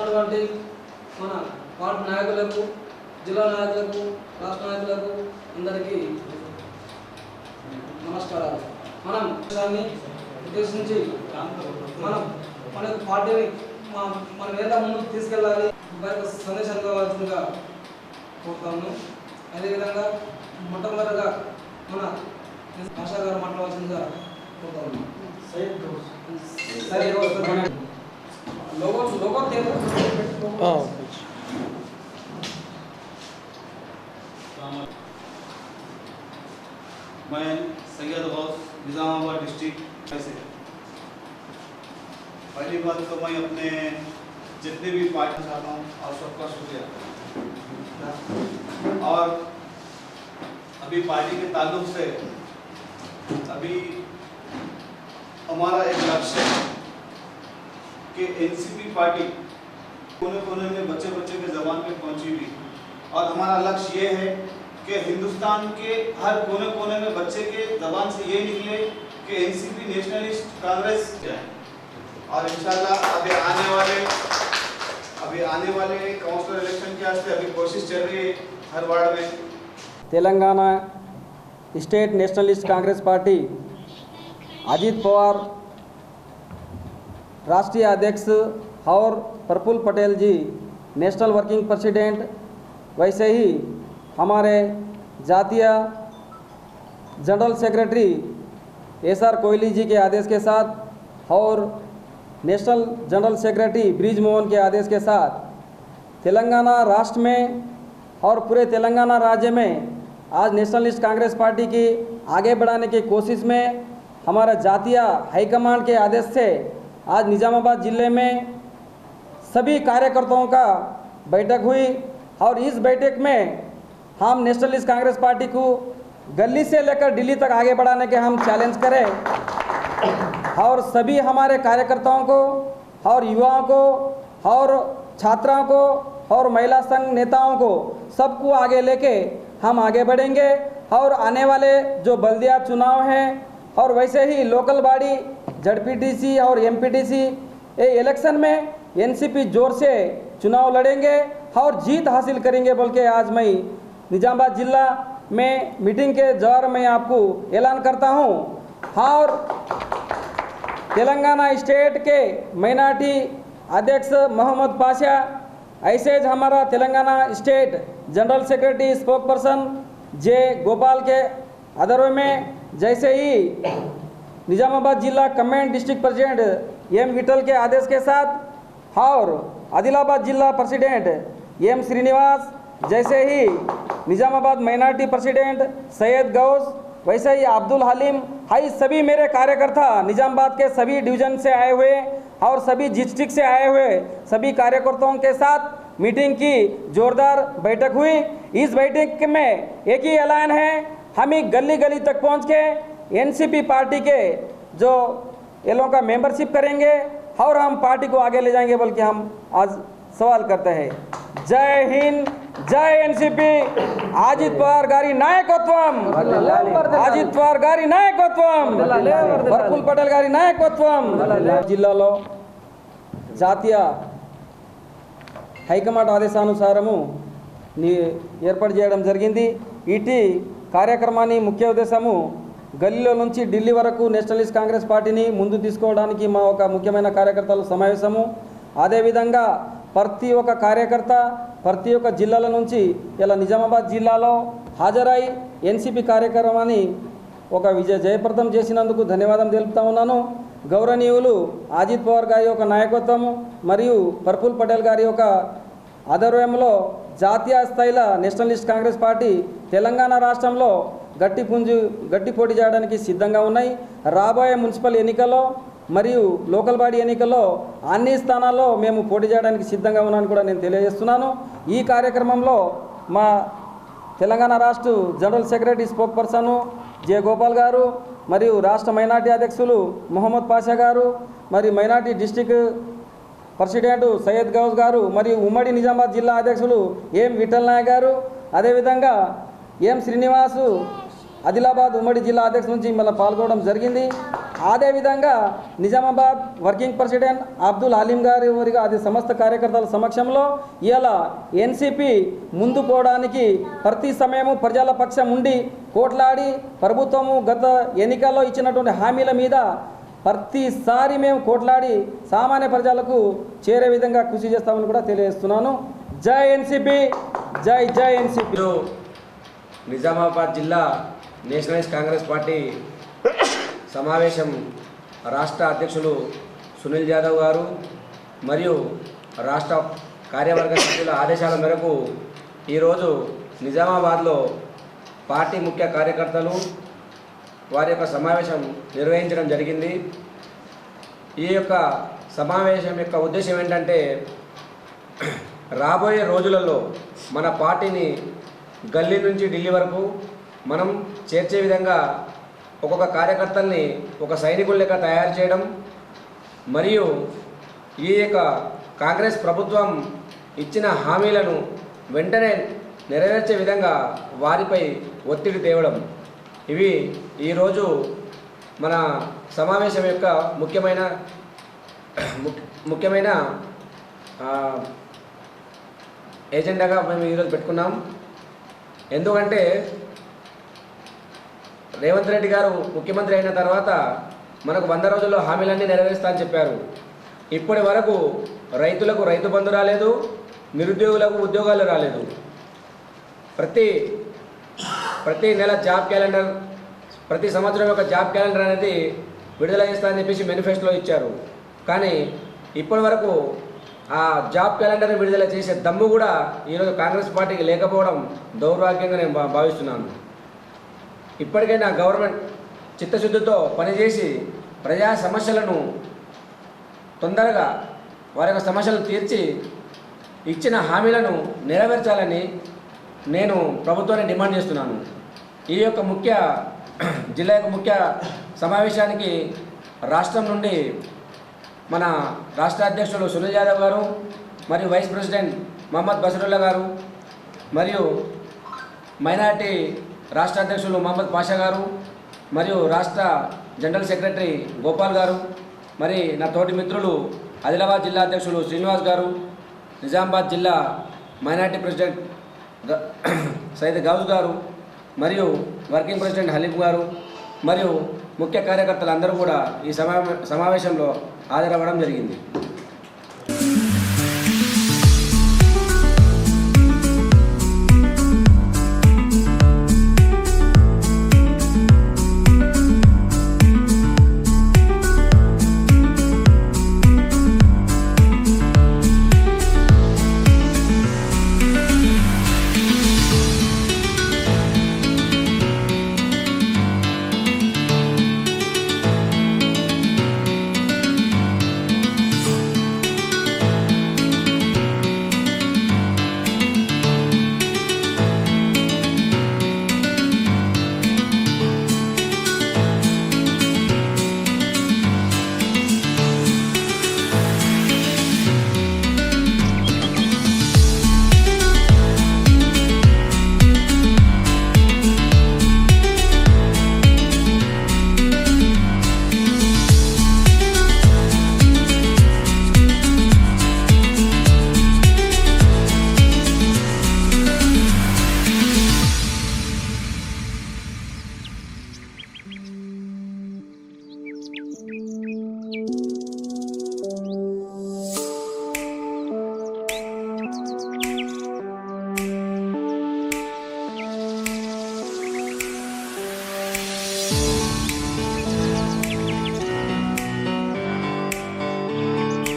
వచ్చినటువంటి మన పార్టీ నాయకులకు జిల్లా నాయకులకు రాష్ట్ర నాయకులకు అందరికీ నమస్కారాలు. మనం దాన్ని ఉద్దేశించి మనం మన పార్టీని మనం ఎలా ముందుకు తీసుకెళ్ళాలి యొక్క సందేశాలు కావాల్సిందిగా కోరుతాము. అదేవిధంగా మొట్టమొదటిగా మన ఆశా గారు మాట్లాడాల్సిందిగా కోరుతాము. సరే लोगों लोगों दे दो हाँ। मैं सैयद गौस निज़ामाबाद डिस्ट्रिक्ट से। पहली बात तो मैं अपने जितने भी पार्टी चाहता हूँ और सबका शुक्रिया। और अभी पार्टी के ताल्लुक से अभी हमारा एक लक्ष्य कि एनसीपी पार्टी कोने कोने में बच्चे बच्चे के जबान में पहुँची हुई। और हमारा लक्ष्य ये है कि हिंदुस्तान के हर कोने कोने में बच्चे के जबान से ये निकले कि एनसीपी नेशनलिस्ट कांग्रेस क्या है और इंशाल्लाह अभी आने वाले, अभी आने वाले काउंसिल इलेक्शन के वास्ते अभी कोशिश चल रही है हर वार्ड में। Telangana state nationalist congress party Ajit Pawar राष्ट्रीय अध्यक्ष और Praful Patel ji, national working president, वैसे ही हमारे जातीय general secretary S R Kohli ji के आदेश के साथ और national general secretary Brij Mohan के आदेश के साथ तेलंगाना राष्ट्र में और पूरे तेलंगाना राज्य में आज नेशनलिस्ट कांग्रेस पार्टी की आगे बढ़ाने की कोशिश में हमारा जातीय हाईकमांड के आदेश से आज निज़ामाबाद ज़िले में सभी कार्यकर्ताओं का बैठक हुई और इस बैठक में हम नेशनलिस्ट कांग्रेस पार्टी को गली से लेकर दिल्ली तक आगे बढ़ाने के हम चैलेंज करें। और सभी हमारे कार्यकर्ताओं को और युवाओं को और छात्राओं को और महिला संघ नेताओं को सबको आगे लेके हम आगे बढ़ेंगे। और आने वाले जो बल्दिया चुनाव हैं और वैसे ही लोकल बॉडी जडपीटीसी और एमपीटीसी ये इलेक्शन में एनसीपी ज़ोर से चुनाव लड़ेंगे और जीत हासिल करेंगे बोल के आज मैं निजामाबाद जिला में मीटिंग के दौर में आपको ऐलान करता हूँ। और तेलंगाना स्टेट के माइनॉरिटी अध्यक्ष मोहम्मद पाशा, ऐसे हमारा Telangana state general secretary spokesperson J Gopal के अदर में, जैसे ही निजामाबाद जिला comment district president M Vithal के आदेश के साथ और आदिलाबाद जिला प्रेसिडेंट एम श्रीनिवास, जैसे ही निजामाबाद माइनॉरिटी प्रेसिडेंट सैयद गौस, वैसे ही अब्दुल हलीम, हाई सभी मेरे कार्यकर्ता निजामाबाद के सभी डिवीज़न से आए हुए और सभी डिस्ट्रिक्ट से आए हुए सभी कार्यकर्ताओं के साथ मीटिंग की जोरदार बैठक हुई। इस बैठक में एक ही ऐलान है, हम ही गली गली तक पहुँच के एनसीपी पार्टी के जो ये लोगों का मेंबरशिप करेंगे और हम पार्टी को आगे ले जाएंगे बल्कि हम आज सवाल करते हैं जय हिंद జై ఎన్సిపి అజిత్ పవార్ గారి నాయకత్వం అజిత్ పవార్ గారి నాయకత్వం వర్పుల్ పటేల్ గారి నాయకత్వం జిల్లాలో జాతీయ హైకమాండ్ ఆదేశానుసారము నీ ఏర్పాటు చేయడం జరిగింది ఇటీ కార్యక్రమాన్ని ముఖ్య ఉద్దేశము గల్లీలో నుంచి ఢిల్లీ వరకు నేషనలిస్ట్ కాంగ్రెస్ పార్టీని ముందు తీసుకోవడానికి మా ఒక ముఖ్యమైన కార్యకర్తల సమావేశము. అదేవిధంగా ప్రతి ఒక్క కార్యకర్త ప్రతి ఒక్క జిల్లాల నుంచి ఇలా నిజామాబాద్ జిల్లాలో హాజరై ఎన్సిపి కార్యక్రమాన్ని ఒక విజయ జయప్రదం చేసినందుకు ధన్యవాదం తెలుపుతా ఉన్నాను. గౌరవనీయులు అజిత్ పవార్ గారి యొక్క నాయకత్వము మరియు పర్పుల్ పటేల్ గారి యొక్క ఆధ్వర్యంలో జాతీయ స్థాయిలో నేషనలిస్ట్ కాంగ్రెస్ పార్టీ తెలంగాణ రాష్ట్రంలో గట్టి పుంజు గట్టి పోటీ చేయడానికి సిద్ధంగా ఉన్నాయి. రాబోయే మున్సిపల్ ఎన్నికల్లో మరియు లోకల్ బాడీ ఎన్నికల్లో అన్ని స్థానాల్లో మేము పోటీ చేయడానికి సిద్ధంగా ఉన్నామని కూడా నేను తెలియజేస్తున్నాను. ఈ కార్యక్రమంలో మా తెలంగాణ రాష్ట్ర general secretary spokesperson J Gopal garu మరియు రాష్ట్ర మైనార్టీ అధ్యక్షులు మొహమ్మద్ పాషా గారు మరియు minority district president Syed Gous garu మరియు ఉమ్మడి నిజామాబాద్ జిల్లా అధ్యక్షులు ఏం విఠల్ నాయక్ గారు. అదేవిధంగా ఎం శ్రీనివాసు? ఆదిలాబాద్ ఉమ్మడి జిల్లా అధ్యక్షుల నుంచి మళ్ళీ పాల్గొనడం జరిగింది. అదేవిధంగా నిజామాబాద్ వర్కింగ్ ప్రెసిడెంట్ అబ్దుల్ హలీం గారి వారిగా అది సమస్త కార్యకర్తల సమక్షంలో ఇలా ఎన్సిపి ముందు పోవడానికి ప్రతి సమయము ప్రజల పక్షం ఉండి కోట్లాడి ప్రభుత్వము గత ఎన్నికల్లో ఇచ్చినటువంటి హామీల మీద ప్రతిసారి మేము కోట్లాడి సామాన్య ప్రజలకు చేరే విధంగా కృషి చేస్తామని కూడా తెలియజేస్తున్నాను. జై ఎన్సిపి జై జై ఎన్సిపి. నిజామాబాద్ జిల్లా నేషనలిస్ట్ కాంగ్రెస్ పార్టీ సమావేశం రాష్ట్ర అధ్యక్షులు సునీల్ యాదవ్ గారు మరియు రాష్ట్ర కార్యవర్గ సభ్యుల ఆదేశాల మేరకు ఈరోజు నిజామాబాద్లో పార్టీ ముఖ్య కార్యకర్తలు వారి యొక్క సమావేశం నిర్వహించడం జరిగింది. ఈ యొక్క సమావేశం యొక్క ఉద్దేశం ఏంటంటే రాబోయే రోజులలో మన పార్టీని గల్లీ నుంచి ఢిల్లీ వరకు మనం చేర్చే విధంగా ఒక్కొక్క కార్యకర్తల్ని ఒక సైనికుల లెక్క తయారు చేయడం మరియు ఈ యొక్క కాంగ్రెస్ ప్రభుత్వం ఇచ్చిన హామీలను వెంటనే నెరవేర్చే విధంగా వారిపై ఒత్తిడి తేవడం. ఇవి ఈరోజు మన సమావేశం యొక్క ముఖ్యమైన ముఖ్య- ముఖ్యమైన ఏజెండాగా మేము ఈరోజు పెట్టుకున్నాం. ఎందుకంటే రేవంత్ రెడ్డి గారు ముఖ్యమంత్రి అయిన తర్వాత మనకు వంద రోజుల్లో హామీలన్నీ నెరవేరుస్తా అని చెప్పారు. ఇప్పటి వరకు రైతులకు రైతు బంధు రాలేదు నిరుద్యోగులకు ఉద్యోగాలు రాలేదు. ప్రతి ప్రతి నెల జాబ్ క్యాలెండర్ ప్రతి సంవత్సరం యొక్క జాబ్ క్యాలెండర్ అనేది విడుదల చేస్తా అని చెప్పేసి మేనిఫెస్టోలో ఇచ్చారు. కానీ ఇప్పటి వరకు ఆ జాబ్ క్యాలెండర్ని విడుదల చేసే దమ్ము కూడా ఈరోజు కాంగ్రెస్ పార్టీకి లేకపోవడం దౌర్భాగ్యంగా నేను భా- భావిస్తున్నాను. ఇప్పటికైనా గవర్నమెంట్ చిత్తశుద్ధితో పనిచేసి ప్రజా సమస్యలను తొందరగా వారి యొక్క సమస్యలను తీర్చి ఇచ్చిన హామీలను నెరవేర్చాలని నేను ప్రభుత్వాన్ని డిమాండ్ చేస్తున్నాను. ఈ యొక్క ముఖ్య జిల్లా యొక్క ముఖ్య సమావేశానికి రాష్ట్రం నుండి మన రాష్ట్ర అధ్యక్షులు సునీల్ యాదవ్ గారు మరియు వైస్ ప్రెసిడెంట్ మహమ్మద్ బసరుల్లా గారు మరియు మైనార్టీ రాష్ట్ర అధ్యక్షులు మహమ్మద్ పాషా గారు మరియు రాష్ట్ర జనరల్ సెక్రటరీ గోపాల్ గారు మరి నా తోటి మిత్రులు ఆదిలాబాద్ జిల్లా అధ్యక్షులు శ్రీనివాస్ గారు నిజామాబాద్ జిల్లా మైనార్టీ ప్రెసిడెంట్ సైద్ సయ్యద్ గౌజ్ గారు మరియు వర్కింగ్ ప్రెసిడెంట్ హలీఫ్ గారు మరియు ముఖ్య కార్యకర్తలు అందరూ కూడా ఈ సమా సమావేశంలో హాజరవ్వడం జరిగింది.